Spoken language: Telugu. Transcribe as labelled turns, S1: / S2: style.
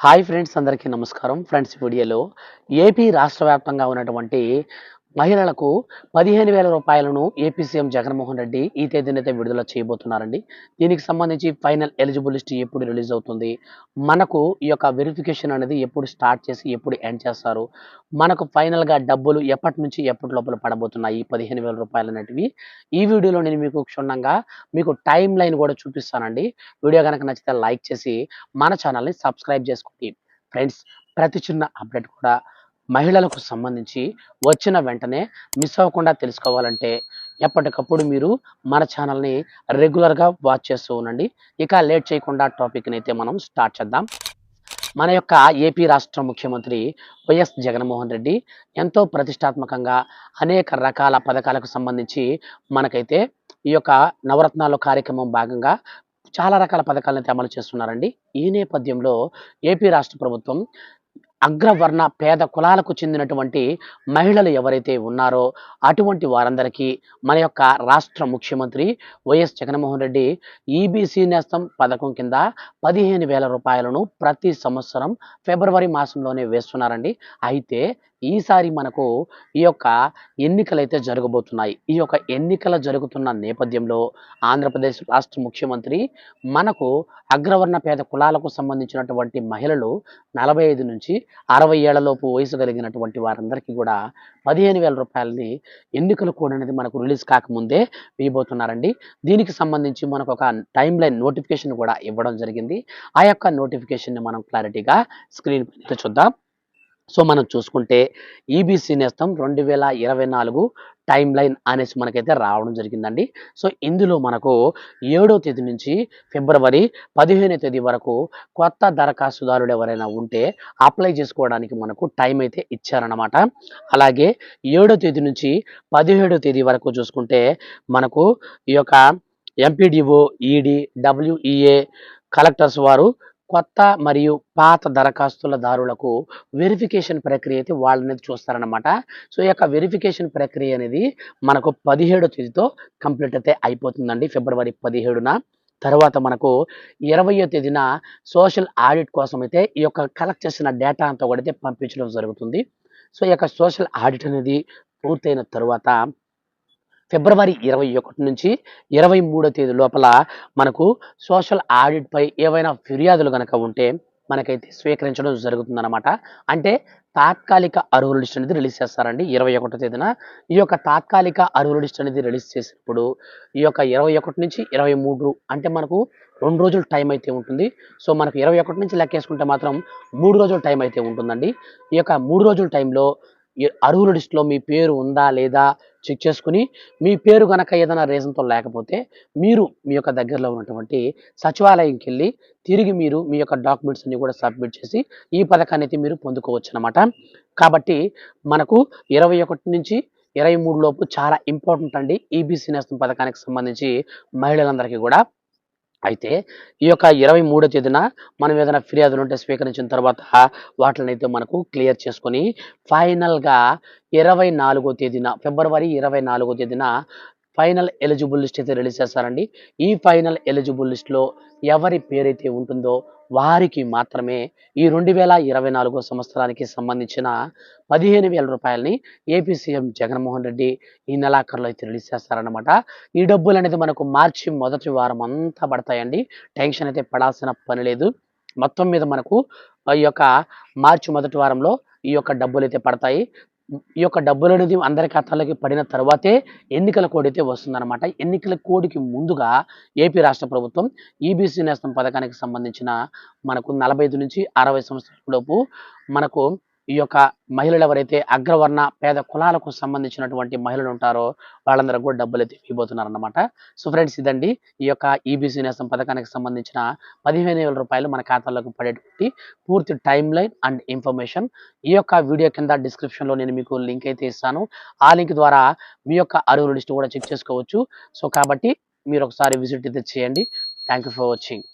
S1: హాయ్ ఫ్రెండ్స్ అందరికీ నమస్కారం. ఫ్రెండ్స్ వీడియోలో ఏపీ రాష్ట్ర వ్యాప్తంగా ఉన్నటువంటి మహిళలకు పదిహేను వేల రూపాయలను ఏపీ సీఎం జగన్మోహన్ రెడ్డి ఈ తేదీనైతే విడుదల చేయబోతున్నారండి. దీనికి సంబంధించి ఫైనల్ ఎలిజిబుల్ లిస్ట్ ఎప్పుడు రిలీజ్ అవుతుంది? మనకు ఈ యొక్క వెరిఫికేషన్ అనేది ఎప్పుడు స్టార్ట్ చేసి ఎప్పుడు ఎండ్ చేస్తారు? మనకు ఫైనల్గా డబ్బులు ఎప్పటి నుంచి ఎప్పటి లోపల పడబోతున్నాయి? ఈ పదిహేను వేల రూపాయలు అనేటివి. ఈ వీడియోలో నేను మీకు క్షుణ్ణంగా మీకు టైం లైన్ కూడా చూపిస్తానండి. వీడియో కనుక నచ్చితే లైక్ చేసి మన ఛానల్ని సబ్స్క్రైబ్ చేసుకోండి. ఫ్రెండ్స్ ప్రతి చిన్న అప్డేట్ కూడా మహిళలకు సంబంధించి వచ్చిన వెంటనే మిస్ అవ్వకుండా తెలుసుకోవాలంటే ఎప్పటికప్పుడు మీరు మన ఛానల్ని రెగ్యులర్గా వాచ్ చేస్తూ ఉండండి. ఇక లేట్ చేయకుండా టాపిక్ని అయితే మనం స్టార్ట్ చేద్దాం. మన యొక్క ఏపీ రాష్ట్ర ముఖ్యమంత్రి వైఎస్ జగన్మోహన్ రెడ్డి ఎంతో ప్రతిష్టాత్మకంగా అనేక రకాల పథకాలకు సంబంధించి మనకైతే ఈ యొక్క నవరత్నాలు కార్యక్రమం భాగంగా చాలా రకాల పథకాలను అయితే అమలు చేస్తున్నారండి. ఈ నేపథ్యంలో ఏపీ రాష్ట్ర ప్రభుత్వం అగ్రవర్ణ పేద కులాలకు చెందినటువంటి మహిళలు ఎవరైతే ఉన్నారో అటువంటి వారందరికీ మన యొక్క రాష్ట్ర ముఖ్యమంత్రి వైఎస్ జగన్మోహన్ రెడ్డి ఈబీసీ నేస్తం పథకం కింద పదిహేను వేల రూపాయలను ప్రతి సంవత్సరం ఫిబ్రవరి మాసంలోనే వేస్తున్నారండి. అయితే ఈసారి మనకు ఈ యొక్క ఎన్నికలు అయితే జరగబోతున్నాయి ఈ యొక్క ఎన్నికలు జరుగుతున్న నేపథ్యంలో ఆంధ్రప్రదేశ్ రాష్ట్ర ముఖ్యమంత్రి మనకు అగ్రవర్ణ పేద కులాలకు సంబంధించినటువంటి మహిళలు నలభై ఐదు నుంచి అరవై ఏళ్ళలోపు వయసు కలిగినటువంటి వారందరికీ కూడా పదిహేను వేల రూపాయలని ఎన్నికల కోడ్ అనేది మనకు రిలీజ్ కాకముందే వేయబోతున్నారండి. దీనికి సంబంధించి మనకు ఒక టైం లైన్ నోటిఫికేషన్ కూడా ఇవ్వడం జరిగింది. ఆ యొక్క నోటిఫికేషన్ని మనం క్లారిటీగా స్క్రీన్ చూద్దాం. సో మనం చూసుకుంటే ఈబీసీ నేస్తం రెండు వేల ఇరవై నాలుగు టైం లైన్ అనేసి మనకైతే రావడం జరిగిందండి. సో ఇందులో మనకు ఏడో తేదీ నుంచి ఫిబ్రవరి పదిహేనో తేదీ వరకు కొత్త దరఖాస్తుదారులు ఎవరైనా ఉంటే అప్లై చేసుకోవడానికి మనకు టైం అయితే ఇచ్చారన్నమాట. అలాగే ఏడో తేదీ నుంచి పదిహేడో తేదీ వరకు చూసుకుంటే మనకు ఈ యొక్క ఎంపీడీఓ ఈడీ డబ్ల్యూఈఏ కలెక్టర్స్ వారు కొత్త మరియు పాత దరఖాస్తుల దారులకు వెరిఫికేషన్ ప్రక్రియ అయితే వాళ్ళనేది చూస్తారనమాట సో ఈ యొక్క వెరిఫికేషన్ ప్రక్రియ అనేది మనకు పదిహేడో తేదీతో కంప్లీట్ అయితే అయిపోతుందండి ఫిబ్రవరి పదిహేడున. తర్వాత మనకు ఇరవయో తేదీన సోషల్ ఆడిట్ కోసం అయితే ఈ యొక్క కలెక్ట్ చేసిన డేటా అంతా కూడా అయితే పంపించడం జరుగుతుంది. సో ఈ యొక్క సోషల్ ఆడిట్ అనేది పూర్తయిన తర్వాత ఫిబ్రవరి ఇరవై ఒకటి నుంచి ఇరవై మూడో తేదీ లోపల మనకు సోషల్ ఆడిట్పై ఏవైనా ఫిర్యాదులు కనుక ఉంటే మనకైతే స్వీకరించడం జరుగుతుందన్నమాట. అంటే తాత్కాలిక అర్హుల లిస్ట్ అనేది రిలీజ్ చేస్తారండి ఇరవై ఒకటో తేదీన. ఈ యొక్క తాత్కాలిక అర్హుల లిస్ట్ అనేది రిలీజ్ చేసినప్పుడు ఈ యొక్క ఇరవై ఒకటి నుంచి ఇరవై మూడు అంటే మనకు రెండు రోజులు టైం అయితే ఉంటుంది. సో మనకు ఇరవై ఒకటి నుంచి లెక్కేసుకుంటే మాత్రం మూడు రోజుల టైం అయితే ఉంటుందండి. ఈ యొక్క మూడు రోజుల టైంలో ఈ అర్హుల లిస్టులో మీ పేరు ఉందా లేదా చెక్ చేసుకుని మీ పేరు కనుక ఏదైనా రీజన్తో లేకపోతే మీరు మీ యొక్క దగ్గరలో ఉన్నటువంటి సచివాలయంకి వెళ్ళి తిరిగి మీరు మీ యొక్క డాక్యుమెంట్స్ అన్ని కూడా సబ్మిట్ చేసి ఈ పథకాన్ని అయితే మీరు పొందుకోవచ్చు అనమాట కాబట్టి మనకు ఇరవై ఒకటి నుంచి ఇరవై మూడు లోపు చాలా ఇంపార్టెంట్ అండి. ఈబీసీ నేస్తం పథకానికి సంబంధించి మహిళలందరికీ కూడా అయితే ఈ యొక్క ఇరవై మూడో తేదీన మనం ఏదైనా ఫిర్యాదులు ఉంటే స్వీకరించిన తర్వాత వాటిని అయితే మనకు క్లియర్ చేసుకొని ఫైనల్గా ఇరవై నాలుగో తేదీన ఫిబ్రవరి ఇరవై నాలుగో తేదీన ఫైనల్ ఎలిజిబుల్ లిస్ట్ అయితే రిలీజ్ చేస్తారండి. ఈ ఫైనల్ ఎలిజిబుల్ లిస్ట్లో ఎవరి పేరైతే ఉంటుందో వారికి మాత్రమే ఈ రెండు వేల ఇరవై నాలుగో సంవత్సరానికి సంబంధించిన పదిహేను వేల రూపాయలని ఏపీ సీఎం జగన్మోహన్ రెడ్డి ఈ నెలాఖరులో అయితే రిలీజ్ చేస్తారన్నమాట. ఈ డబ్బులు అనేది మనకు మార్చి మొదటి వారం అంతా పడతాయండి. టెన్షన్ అయితే పడాల్సిన పని లేదు. మొత్తం మీద మనకు ఈ యొక్క మార్చి మొదటి వారంలో ఈ యొక్క డబ్బులు అయితే పడతాయి. ఈ యొక్క డబ్బులు అనేది అందరి ఖాతాలోకి పడిన తర్వాతే ఎన్నికల కోడ్ అయితే వస్తుందన్నమాట. ఎన్నికల కోడ్కి ముందుగా ఏపీ రాష్ట్ర ప్రభుత్వం ఈబీసీ నేస్తం పథకానికి సంబంధించిన మనకు నలభై నుంచి అరవై సంవత్సరాల లోపు మనకు ఈ యొక్క మహిళలు ఎవరైతే అగ్రవర్ణ పేద కులాలకు సంబంధించినటువంటి మహిళలు ఉంటారో వాళ్ళందరూ కూడా డబ్బులు అయితే ఇవ్వబోతున్నారన్నమాట. సో ఫ్రెండ్స్ ఇదండి. ఈ యొక్క ఈబీసీ నేస్తం పథకానికి సంబంధించిన పదిహేను వేల రూపాయలు మన ఖాతాలోకి పడేటువంటి పూర్తి టైం లైన్ అండ్ ఇన్ఫర్మేషన్. ఈ యొక్క వీడియో కింద డిస్క్రిప్షన్లో నేను మీకు లింక్ అయితే ఇస్తాను. ఆ లింక్ ద్వారా మీ యొక్క అరువుల లిస్ట్ కూడా చెక్ చేసుకోవచ్చు. సో కాబట్టి మీరు ఒకసారి విజిట్ అయితే చేయండి. Thank you for watching.